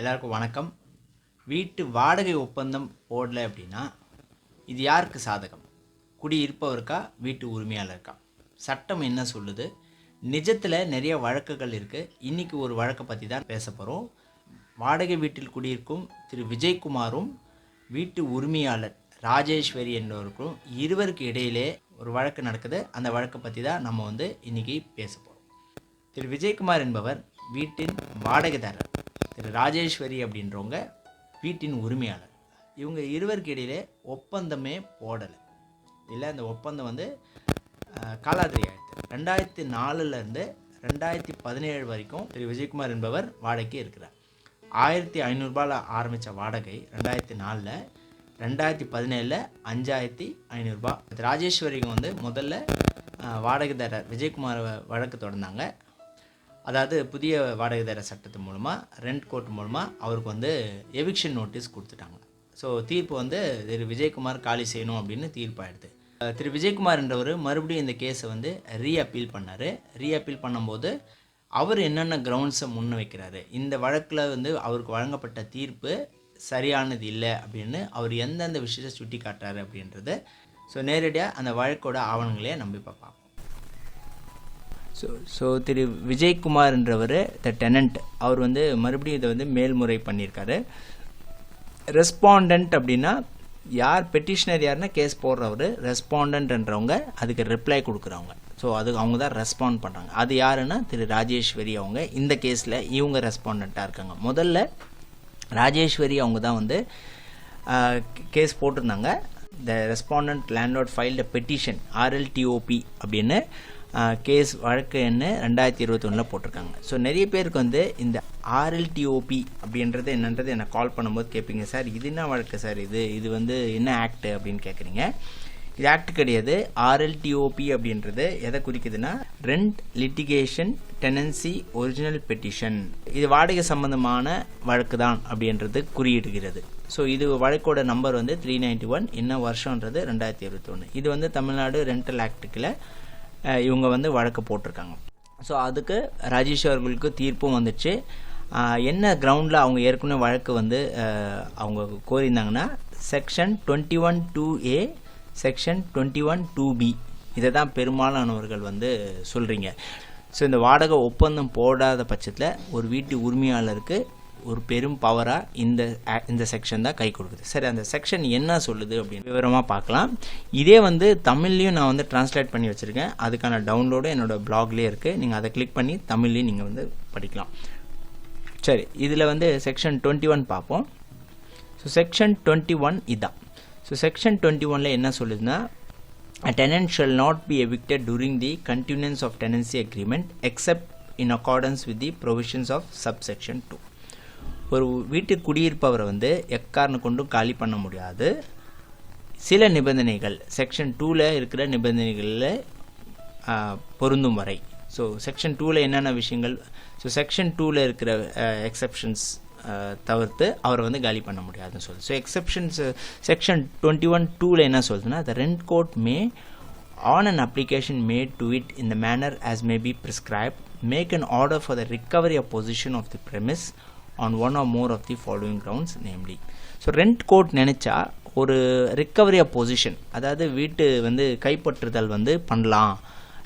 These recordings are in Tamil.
எல்லாருக்கும் வணக்கம். வீட்டு வாடகை ஒப்பந்தம் போடல அப்படின்னா இது யாருக்கு சாதகம்? குடியிருப்பவருக்கா வீட்டு உரிமையாளருக்கா? சட்டம் என்ன சொல்லுது? நிஜத்தில் நிறைய வழக்குகள் இருக்குது இன்றைக்கி ஒரு வழக்கை பற்றி தான் பேச போகிறோம் வாடகை வீட்டில் குடியிருக்கும் திரு விஜயகுமாரும் வீட்டு உரிமையாளர் ராஜேஸ்வரி என்பவருக்கும் இருவருக்கு இடையிலே ஒரு வழக்கு நடக்குது. அந்த வழக்கை பற்றி தான் நம்ம வந்து இன்றைக்கி பேச போகிறோம் திரு விஜயகுமார் என்பவர் வீட்டின் வாடகைதாரர். திரு ராஜேஸ்வரி அப்படின்றவங்க வீட்டின் உரிமையாளர். இவங்க இருவருக்கு இடையிலே ஒப்பந்தமே போடலை. இல்லை அந்த ஒப்பந்தம் வந்து காலாதிரி காலாவதி ஆயிடுது ரெண்டாயிரத்தி நாலுலேருந்து ரெண்டாயிரத்தி பதினேழு வரைக்கும் திரு விஜயகுமார் என்பவர் வாடகைக்கு இருக்கிறார். ஆயிரத்தி ஐநூறுரூபாவில் ஆரம்பித்த வாடகை ரெண்டாயிரத்தி நாலில் ரெண்டாயிரத்தி பதினேழில் அஞ்சாயிரத்தி ஐநூறுரூபா ராஜேஸ்வரிக்கு வந்து முதல்ல வாடகைதாரர் விஜயகுமார் வழக்கு தொடர்ந்தாங்க. அதாவது புதிய வாடகைதார சட்டத்து மூலமாக ரெண்ட் கோர்ட் மூலமாக அவருக்கு வந்து எவிக்ஷன் நோட்டீஸ் கொடுத்துட்டாங்க. ஸோ தீர்ப்பு வந்து திரு. விஜயகுமார் காலி செய்யணும் அப்படின்னு தீர்ப்பாயிடுது. திரு. விஜயகுமார் என்றவர் மறுபடியும் இந்த கேஸை வந்து ரீ அப்பீல் பண்ணார். ரீ அப்பீல் பண்ணும்போது அவர் என்னென்ன கிரவுண்ட்ஸை முன் வைக்கிறாரு இந்த வழக்கில் வந்து அவருக்கு வழங்கப்பட்ட தீர்ப்பு சரியானது இல்லை அப்படின்னு அவர் எந்தெந்த விஷயத்தை சுட்டி காட்டுறாரு அப்படின்றத ஸோ நேரடியாக அந்த வழக்கோட ஆவணங்களே நம்ம இப்போ பார்ப்போம் ஸோ ஸோ திரு விஜயகுமார்ன்றவர் த டெனண்ட் அவர் வந்து மறுபடியும் இதை வந்து மேல்முறை பண்ணியிருக்காரு. ரெஸ்பாண்டன்ட் அப்படின்னா யார் பெட்டிஷனர் யாருன்னா கேஸ் போடுறவர் ரெஸ்பாண்டன்ட்ன்றவங்க அதுக்கு ரிப்ளை கொடுக்குறவங்க. ஸோ அது அவங்க தான் ரெஸ்பாண்ட் பண்ணுறாங்க அது யாருன்னா திரு ராஜேஸ்வரி அவங்க. இந்த கேஸில் இவங்க ரெஸ்பாண்டண்ட்டாக இருக்காங்க. முதல்ல ராஜேஸ்வரி அவங்க தான் வந்து கேஸ் போட்டிருந்தாங்க. The respondent landlord filed petition RLTOP அப்படின்னு. கேஸ் வழக்கு எண்ணு ரெண்டாயிரத்தி இருபத்தொன்னில் போட்டிருக்காங்க. ஸோ நிறைய பேருக்கு வந்து இந்த ஆர்எல்டிஓபி அப்படின்றது என்னன்றது எனக்கு கால் பண்ணும்போது கேட்பீங்க. சார் இது என்ன வழக்கு சார் இது? இது வந்து என்ன ஆக்ட் அப்படின்னு கேட்குறீங்க. இது ஆக்ட் கிடையாது. ஆர்எல்டிஓபி அப்படின்றது எதை குறிக்குதுன்னா rent litigation tenancy original petition இது வாடகை சம்பந்தமான வழக்கு தான் அப்படின்றது குறியிடுகிறது. ஸோ இது வழக்கோட நம்பர் வந்து த்ரீ நைன்டி ஒன் என்ன வருஷன்றது ரெண்டாயிரத்தி இருபத்தொன்று இது வந்து தமிழ்நாடு ரெண்டல் ஆக்டுக்கில் இவங்க வந்து வழக்கு போட்டிருக்காங்க. ஸோ அதுக்கு ராஜேஷ் அவர்களுக்கு தீர்ப்பும் வந்துச்சு. என்ன கிரவுண்டில் அவங்க ஏற்கனவே வழக்கு வந்து அவங்க கோரியிருந்தாங்கன்னா section twenty one two A section twenty one two B இதை தான் பெரும்பாலானவர்கள் வந்து சொல்கிறீங்க ஸோ இந்த வாடகை ஒப்பந்தம் போடாத பட்சத்தில் ஒரு வீட்டு உரிமையாளருக்கு ஒரு பெரும் பவராக இந்த இந்த செக்ஷன் தான் கை கொடுக்குது. சரி அந்த செக்ஷன் என்ன சொல்லுது அப்படின்னு விவரமாக பார்க்கலாம். இதே வந்து தமிழ்லேயும் நான் வந்து டிரான்ஸ்லேட் பண்ணி வச்சுருக்கேன். அதுக்கான டவுன்லோடு என்னோடய பிளாக்லேயே இருக்குது நீங்கள் அதை கிளிக் பண்ணி தமிழ்லேயும் நீங்கள் வந்து படிக்கலாம். சரி இதில் வந்து செக்ஷன் டுவெண்ட்டி ஒன் பார்ப்போம். ஸோ செக்ஷன் டுவெண்ட்டி ஒன் இதான். ஸோ செக்ஷன் டுவெண்ட்டி ஒனில் என்ன சொல்லுதுன்னா A tenant shall not be evicted during the continuance of tenancy agreement except in accordance with the provisions of subsection 2. ஒரு வீட்டு குடியிருப்பவரை வந்து எக்காரணம் கொண்டும் காலி பண்ண முடியாது. சில நிபந்தனைகள் செக்ஷன் டூவில் இருக்கிற நிபந்தனைகளில் பொருந்தும் வரை. ஸோ செக்ஷன் டூவில் என்னென்ன விஷயங்கள்? ஸோ செக்ஷன் டூவில் இருக்கிற எக்ஸப்ஷன்ஸ் தவிர்த்து அவரை வந்து காலி பண்ண முடியாதுன்னு சொல்லுது. So exceptions section twenty one டூவில் என்ன சொல்லுதுன்னா the rent court may on an application made to it in the manner as may be prescribe make an order for the recovery of possession of the premise on one or more of the following grounds namely. So rent court நினச்சா ஒரு ரிக்கவரி ஆஃப் பொசிஷன் அதாவது வீட்டு வந்து கைப்பற்றுதல் வந்து பண்ணலாம்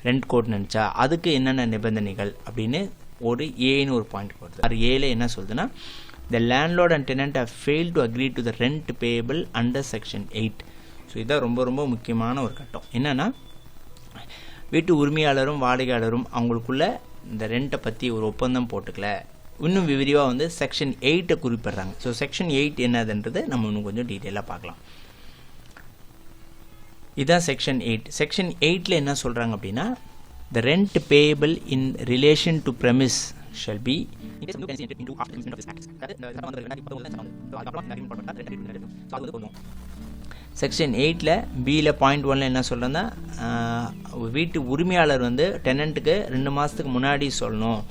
ரெண்ட் கோட் நினச்சா அதுக்கு என்னென்ன நிபந்தனைகள் அப்படின்னு ஒரு ஏன்னு ஒரு பாயிண்ட் போடுது. அது ஏல என்ன சொல்லுதுன்னா the landlord and tenant have fail to agree to the rent payable under section eight so இதான் ரொம்ப ரொம்ப முக்கியமான ஒரு கட்டம். என்னென்னா வீட்டு உரிமையாளரும் வாடகையாளரும் அவங்களுக்குள்ள இந்த ரெண்ட்டை பற்றி ஒரு ஒப்பந்தம் போட்டுக்கல. இன்னும் விரிவாக வந்து செக்ஷன் எயிட்டை குறிப்பிடுறாங்க. ஸோ செக்ஷன் எயிட் என்னதுன்றது நம்ம இன்னும் கொஞ்சம் டீட்டெயிலாக பார்க்கலாம். இதான் செக்ஷன் எயிட் செக்ஷன் எயிட்டில் என்ன சொல்கிறாங்க அப்படின்னா the rent payable in relation to premise shall be section எயிட்டில் பியில் பாயிண்ட் ஒன்ல என்ன சொல்கிறேன்னா வீட்டு உரிமையாளர் வந்து டெனண்ட்டுக்கு ரெண்டு மாதத்துக்கு முன்னாடி சொல்லணும்.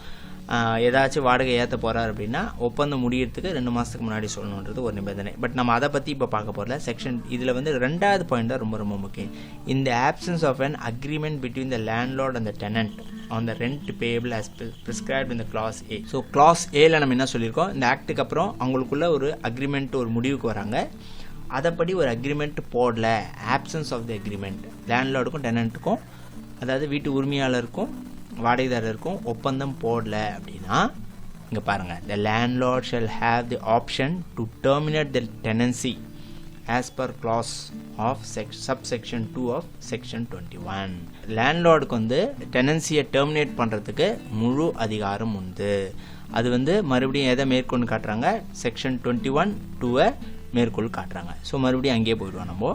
ஏதாச்சும் வாடகை ஏற்ற போகிறார் அப்படின்னா ஒப்பந்தம் முடியறதுக்கு ரெண்டு மாதத்துக்கு முன்னாடி சொல்லணுன்றது ஒரு நிபந்தனை. பட் நம்ம அதை பற்றி இப்போ பார்க்க போகிறல செக்ஷன் இதில் வந்து ரெண்டாவது பாயிண்ட் தான் ரொம்ப ரொம்ப முக்கியம். இந்த options of an agreement between the landlord and the tenant on the rent payable as prescribe இந்த கிளாஸ் ஏ ஸோ கிளாஸ் ஏல நம்ம என்ன சொல்லியிருக்கோம்? இந்த ஆக்ட்டுக்கு அப்புறம் அவங்களுக்குள்ள ஒரு அக்ரிமெண்ட் ஒரு முடிவுக்கு வராங்க. அதைப்படி ஒரு அக்ரிமெண்ட் போடல. ஆப்சன்ஸ் ஆஃப் தி அக்ரிமெண்ட் லேண்ட்லார்டுக்கும் டெனண்ட்டுக்கும் அதாவது வீட்டு உரிமையாளருக்கும் வாடகைதாரருக்கும் ஒப்பந்தம் போடல அப்படின்னா இங்கே பாருங்கள் the landlord shall have the option to terminate the tenancy as per clause of sec subsection two of section twenty one லேண்ட்லார்டுக்கு வந்து டெனன்சியை டெர்மினேட் பண்ணுறதுக்கு முழு அதிகாரம் உண்டு. அது வந்து மறுபடியும் எதை மேற்கொண்டு காட்டுறாங்க? செக்ஷன் டுவெண்ட்டி ஒன் டூவை மேற்கொள் காட்டுறாங்க. ஸோ மறுபடியும் அங்கேயே போயிடுவோம் நம்ம.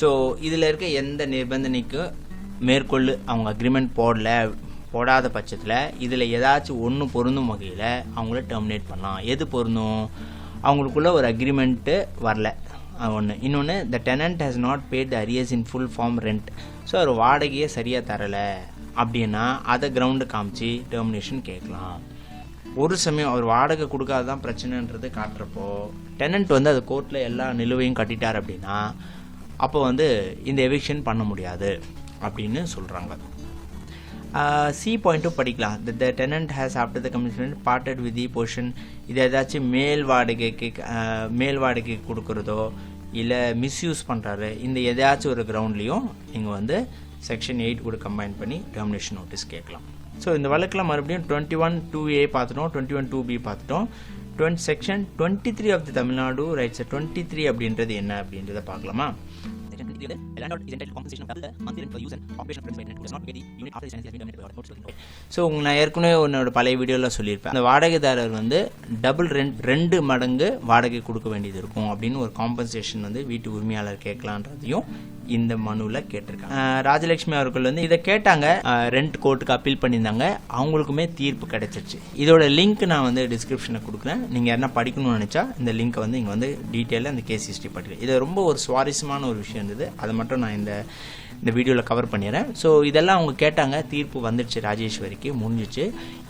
ஸோ இதில் இருக்க எந்த நிபந்தனைக்கும் மேற்கொள்ளு அவங்க அக்ரிமெண்ட் போடல போடாத பட்சத்தில் இதில் ஏதாச்சும் ஒன்று பொருந்தும் வகையில் அவங்கள டெர்மினேட் பண்ணலாம். எது பொருந்தும்? அவங்களுக்குள்ள ஒரு அக்ரிமெண்ட்டு வரல. ஒன்று இன்னொன்று the tenant has not paid the arrears in full form rent so அவர் வாடகையே சரியாக தரலை. அப்படின்னா அதை கிரவுண்டு காமிச்சு டெர்மினேஷன் கேட்கலாம். ஒரு சமயம் அவர் வாடகை கொடுக்காதான் பிரச்சனைன்றது காட்டுறப்போ டெனன்ட் வந்து அது கோர்ட்டில் எல்லா நிலுவையும் கட்டிட்டார் அப்படின்னா அப்போ வந்து இந்த எவிக்ஷன் பண்ண முடியாது அப்படின்னு சொல்கிறாங்க சி பாயிண்ட்டும் படிக்கலாம். The the tenant has after the commitment parted with the possession இது ஏதாச்சும் மேல் வாடகைக்கு மேல் வாடகைக்கு கொடுக்குறதோ இல்லை மிஸ்யூஸ் பண்ணுறாரு இந்த எதாச்சும் ஒரு கிரவுண்ட்லேயும் நீங்கள் வந்து செக்ஷன் எயிட் கூட கம்பைன் பண்ணி டெர்மினேஷன் நோட்டீஸ் கேட்கலாம். ஸோ இந்த வழக்கில் மறுபடியும் டுவெண்ட்டி ஒன் டூ ஏ பார்த்துட்டோம் டுவெண்ட்டி ஒன் டூ பி பார்த்துட்டோம். Twenty section twenty three of the Tamil Nadu rights twenty three அப்படின்றது என்ன அப்படின்றத பார்க்கலாமா? ஸோ உங்க நான் ஏற்கனவே உன்னோட பழைய வீடியோவில் சொல்லியிருப்பேன். அந்த வாடகைதாரர் வந்து டபுள் ரெண்ட் ரெண்டு மடங்கு வாடகை கொடுக்க வேண்டியது இருக்கும் அப்படின்னு ஒரு காம்பன்சேஷன் வந்து வீட்டு உரிமையாளர் கேட்கலான்றதையும் இந்த மனுவில் கேட்டிருக்காங்க. ராஜலட்சுமி அவர்கள் வந்து இதை கேட்டாங்க. ரெண்ட் கோர்ட்டுக்கு அப்பீல் பண்ணியிருந்தாங்க. அவங்களுக்குமே தீர்ப்பு கிடைச்சிருச்சு. இதோட லிங்க் நான் வந்து டிஸ்கிரிப்ஷனில் கொடுக்குறேன். நீங்கள் யாருன்னா படிக்கணும்னு நினச்சா இந்த லிங்க்கை வந்து இங்கே வந்து டீட்டெயிலாக இந்த கேஸ் ஹிஸ்ட்ரி படிக்கிறேன் இது ரொம்ப ஒரு சுவாரஸ்யமான ஒரு விஷயம் இருந்தது. அதை மட்டும் நான் இந்த இந்த வீடியோவில் கவர் பண்ணிடுறேன். ஸோ இதெல்லாம் அவங்க கேட்டாங்க. தீர்ப்பு வந்துடுச்சு ராஜேஸ்வரிக்கு முடிஞ்சிச்சு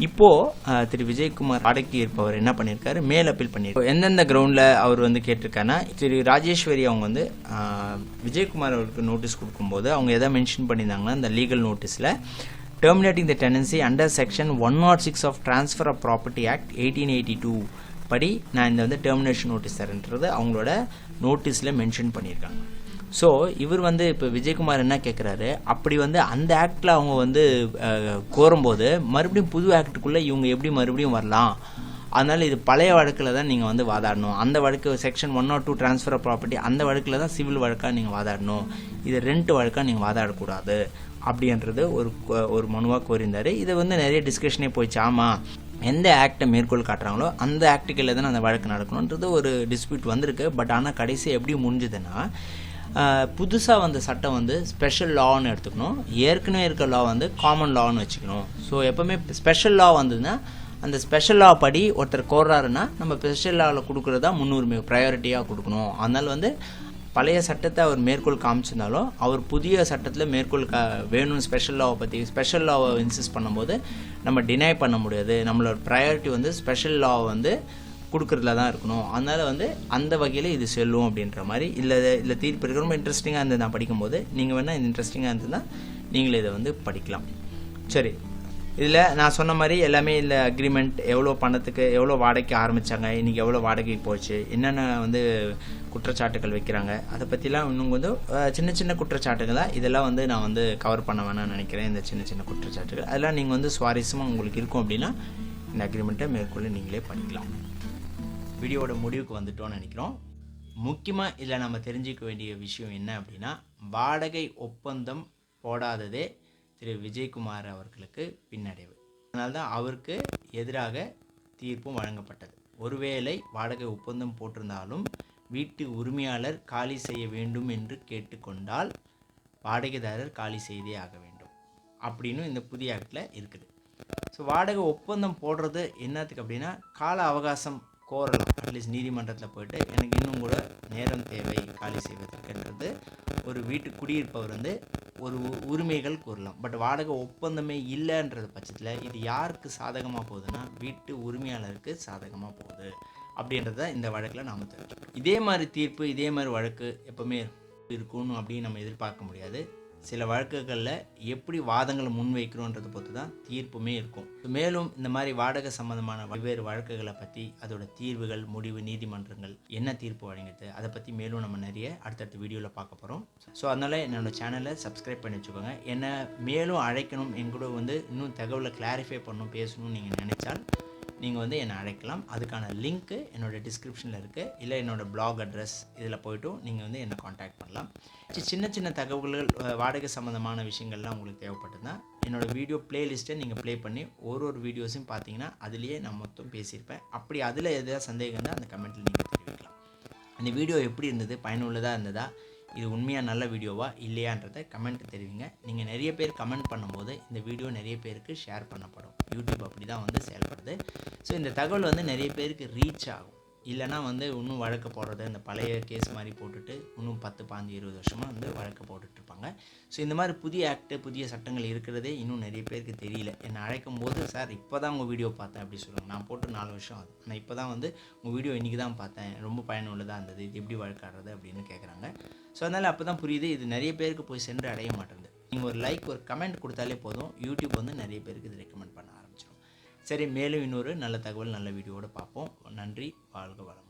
இப்போது திரு விஜயகுமார் அடக்கி இருப்பவர் என்ன பண்ணியிருக்காரு மேல் அப்பீல் பண்ணியிருக்காரு எந்தெந்த கிரவுண்டில் அவர் வந்து கேட்டிருக்காருன்னா திரு ராஜேஸ்வரி அவங்க வந்து விஜயகுமார் விஜயகுமார் அவங்களுக்கு நோட்டீஸ் கொடுக்கும்போது அவங்க எதை மென்ஷன் பண்ணியிருந்தாங்கன்னா அந்த legal நோட்டீஸில் terminating the tenancy under section one not six of transfer of property act eighteen eighty two படி நான் இந்த வந்து டெர்மினேஷன் நோட்டீஸ் தரேன்றது அவங்களோட நோட்டீஸில் மென்ஷன் பண்ணியிருக்காங்க. ஸோ இவர் வந்து இப்போ விஜயகுமார் என்ன கேட்குறாரு அப்படி வந்து அந்த ஆக்டில் அவங்க வந்து கோரும்போது மறுபடியும் புது ஆக்டுக்குள்ளே இவங்க எப்படி மறுபடியும் வரலாம்? அதனால் இது பழைய வழக்கில் தான் நீங்கள் வந்து வாதாடணும். அந்த வழக்கு section one or two transfer property அந்த வழக்கில் தான் சிவில் வழக்காக நீங்கள் வாதாடணும். இது ரெண்ட் வழக்காக நீங்கள் வாதாடக்கூடாது. அப்படின்றது ஒரு ஒரு மனுவாக கோரியிருந்தார் இது வந்து நிறைய டிஸ்கஷனே போயிடுச்சு. ஆமாம் எந்த ஆக்டை மேற்கோள் காட்டுறாங்களோ அந்த ஆக்டுகளில் தான் அந்த வழக்கு நடக்கணுன்றது ஒரு டிஸ்பியூட் வந்திருக்கு. பட் ஆனால் கடைசி எப்படி முடிஞ்சதுன்னா புதுசாக வந்த சட்டம் வந்து ஸ்பெஷல் லான்னு எடுத்துக்கணும். ஏற்கனவே இருக்க லா வந்து காமன் லான்னு வச்சுக்கணும். ஸோ எப்போவுமே ஸ்பெஷல் லா வந்ததுன்னா அந்த ஸ்பெஷல் லா படி ஒருத்தர் கோர்றாருன்னா நம்ம ஸ்பெஷல் லாவில் கொடுக்குறதா முன்னுரிமை ப்ரையாரிட்டியாக கொடுக்கணும். அதனால் வந்து பழைய சட்டத்தை அவர் மேற்கோள் காமிச்சிருந்தாலும் அவர் புதிய சட்டத்தில் மேற்கோள் கா வேணும் ஸ்பெஷல் லாவை பற்றி ஸ்பெஷல் லாவை இன்சிஸ்ட் பண்ணும்போது நம்ம டினை பண்ண முடியாது. நம்மளோட ப்ரையாரிட்டி வந்து ஸ்பெஷல் லாவை வந்து கொடுக்குறதுல தான் இருக்கணும். அதனால் வந்து அந்த வகையில் இது செல்லும் அப்படின்ற மாதிரி இல்லை இல்லை தீர்ப்பு இருக்க. ரொம்ப இன்ட்ரெஸ்டிங்காக இருந்தது நான் படிக்கும்போது. நீங்கள் வேணால் இது இன்ட்ரெஸ்டிங்காக இருந்ததுன்னா நீங்களே இதை வந்து படிக்கலாம். சரி. இதில் நான் சொன்ன மாதிரி எல்லாமே இல்லை அக்ரிமெண்ட் எவ்வளோ பணத்துக்கு எவ்வளோ வாடகைக்கு ஆரம்பித்தாங்க இன்றைக்கி எவ்வளோ வாடகைக்கு போச்சு என்னென்ன வந்து குற்றச்சாட்டுகள் வைக்கிறாங்க அதை பற்றிலாம் இன்னும் கொஞ்சம் சின்ன சின்ன குற்றச்சாட்டுகளாக இதெல்லாம் வந்து நான் வந்து கவர் பண்ண வேணாம்னு நினைக்கிறேன் இந்த சின்ன சின்ன குற்றச்சாட்டுகள். அதெல்லாம் நீங்கள் வந்து சுவாரஸ்யமாக உங்களுக்கு இருக்கும் அப்படின்னா இந்த அக்ரிமெண்ட்டை மேற்கொள்ள நீங்களே பண்ணிக்கலாம் வீடியோட முடிவுக்கு வந்துட்டோம்னு நினைக்கிறோம். முக்கியமாக இதில் நம்ம தெரிஞ்சுக்க வேண்டிய விஷயம் என்ன அப்படின்னா வாடகை ஒப்பந்தம் போடாததே திரு விஜயகுமார் அவர்களுக்கு பின்னடைவு. அதனால்தான் அவருக்கு எதிராக தீர்ப்பும் வழங்கப்பட்டது. ஒருவேளை வாடகை ஒப்பந்தம் போட்டிருந்தாலும் வீட்டு உரிமையாளர் காலி செய்ய வேண்டும் என்று கேட்டுக்கொண்டால் வாடகைதாரர் காலி செய்தே ஆக வேண்டும். அப்படின்னு இந்த புதிய ஆக்டில் இருக்குது. ஸோ வாடகை ஒப்பந்தம் போடுறது என்னத்துக்கு அப்படின்னா கால அவகாசம் கோரலாம் அட்லீஸ்ட் நீதிமன்றத்தில் போயிட்டு எனக்கு இன்னும் கூட நேரம் தேவை காலி செய்வதற்குன்றது. ஒரு வீட்டு குடியிருப்பவர் வந்து ஒரு உ- உரிமைகள் கூறலாம். பட் வாடகை ஒப்பந்தமே இல்லைன்றது பட்சத்தில் இது யாருக்கு சாதகமாக போகுதுன்னா வீட்டு உரிமையாளருக்கு சாதகமாக போகுது அப்படின்றத இந்த வழக்கில் நாம் தெரிஞ்சுக்கணும். இதே மாதிரி தீர்ப்பு இதே மாதிரி வழக்கு எப்போவுமே இருக்கணும் அப்படின்னு நம்ம எதிர்பார்க்க முடியாது. சில வழக்குகளில் எப்படி வாதங்களை முன்வைக்கிறோன்றதை பொறுத்து தான் தீர்ப்புமே இருக்கும். மேலும் இந்த மாதிரி வாடகை சம்பந்தமான வெவ்வேறு வழக்குகளை பற்றி அதோட தீர்வுகள் முடிவு நீதிமன்றங்கள் என்ன தீர்ப்பு வழங்குது அதை பற்றி மேலும் நம்ம நிறைய அடுத்தடுத்த வீடியோவில் பார்க்க போகிறோம் ஸோ அதனால் என்னோடய சேனலை சப்ஸ்கிரைப் பண்ணி வச்சுக்கோங்க. என்னை மேலும் அழைக்கணும் என் கூட வந்து இன்னும் தகவலை கிளாரிஃபை பண்ணணும் பேசணும்னு நீங்கள் நினைச்சால் நீங்கள் வந்து என்னை அழைக்கலாம். அதுக்கான லிங்க்கு என்னோடய டிஸ்கிரிப்ஷனில் இருக்குது இல்லை என்னோடய பிளாக் அட்ரஸ் இதில் போய்ட்டும் நீங்கள் வந்து என்னை காண்டாக்ட் பண்ணலாம். சின்ன சின்ன தகவல்கள் வாடகை சம்மந்தமான விஷயங்கள்லாம் உங்களுக்கு தேவைப்பட்டதுன்னா என்னோடய வீடியோ பிளேலிஸ்ட்டை நீங்கள் ப்ளே பண்ணி ஒரு ஒரு வீடியோஸையும் பார்த்தீங்கன்னா அதுலேயே நான் மொத்தம் பேசியிருப்பேன். அப்படி அதில் எதாவது சந்தேகம் இருந்தால் அந்த கமெண்ட்டில் நீங்கள் தெரிவிக்கலாம். இந்த வீடியோ எப்படி இருந்தது? பயனுள்ளதாக இருந்ததா? இது உண்மையாக நல்ல வீடியோவா இல்லையான்றதை கமெண்ட் தெரிவிங்க. நீங்கள் நிறைய பேர் கமெண்ட் பண்ணும்போது இந்த வீடியோ நிறைய பேருக்கு ஷேர் பண்ணப்படும். யூடியூப் அப்படி தான் வந்து செயல்படுது. ஸோ இந்த தகவல் வந்து நிறைய பேருக்கு ரீச் ஆகும். இல்லைனா வந்து இன்னும் வழக்கு போடுறது இந்த பழைய கேஸ் மாதிரி போட்டுட்டு இன்னும் பத்து பாஞ்சு இருபது வருஷமாக வந்து வழக்கு போட்டுட்ருப்பாங்க. ஸோ இந்த மாதிரி புதிய ஆக்டு புதிய சட்டங்கள் இருக்கிறதே இன்னும் நிறைய பேருக்கு தெரியல. என்னை அழைக்கும் போது சார் இப்போ தான் உங்கள் வீடியோ பார்த்தேன் அப்படி சொல்லுவாங்க. நான் போட்டு நாலு வருஷம் ஆகுது. ஆனால் இப்போ தான் வந்து உங்கள் வீடியோ இன்றைக்கி தான் பார்த்தேன். ரொம்ப பயனுள்ளதாக இருந்தது. இது எப்படி வழக்காடுறது அப்படின்னு கேட்குறாங்க ஸோ அதனால் அப்போ தான் புரியுது இது நிறைய பேருக்கு போய் சென்று அடைய மாட்டேங்குது. நீங்கள் ஒரு லைக் ஒரு கமெண்ட் கொடுத்தாலே போதும். யூடியூப் வந்து நிறைய பேருக்கு இது ரெக்கமெண்ட் பண்ண சரி மேலும் இன்னொரு நல்ல தகவல் நல்ல வீடியோவோட பார்ப்போம். நன்றி வாழ்க வளம்